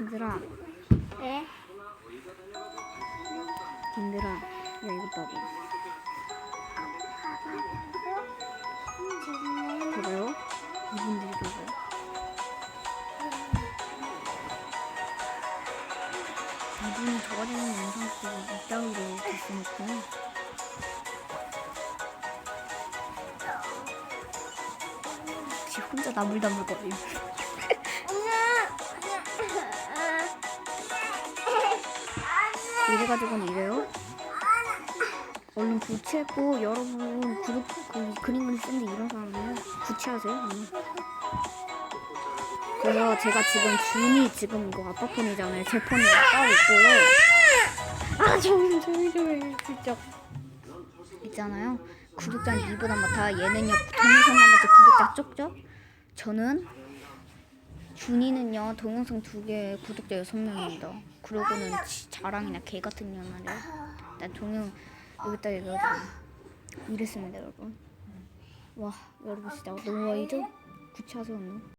얘들아, 네? 얘들아, 야 이거 봐봐. 봐봐요. 이분들이 봐봐요. 이분이 저가지는 영상 찍고 이따위로 됐으니까. 지 혼자 나물나물거려. 이래가지고는 이래요. 얼른 구치했고 여러분 구독 그 그림 그리 쓰는데 이런 사람은 구치하세요. 응. 그래서 제가 지금 준이 지금 이거 아빠 폰이잖아요. 제 폰이 따로 있고요. 아 조용 조용 조용 진짜 있잖아요. 구독자는 이보다 많다. 얘는요 동영상만 구독자 적죠? 저는 준이는요 동영상 두 개 구독자 여섯 명입니다. 그러고는 지- 자랑이나 개 같은 년말이에요. 난 동영 여기다 얘기하자. 이랬습니다 여러분. 와 여러분 진짜 너무 와이죠? 구차하세요 오늘.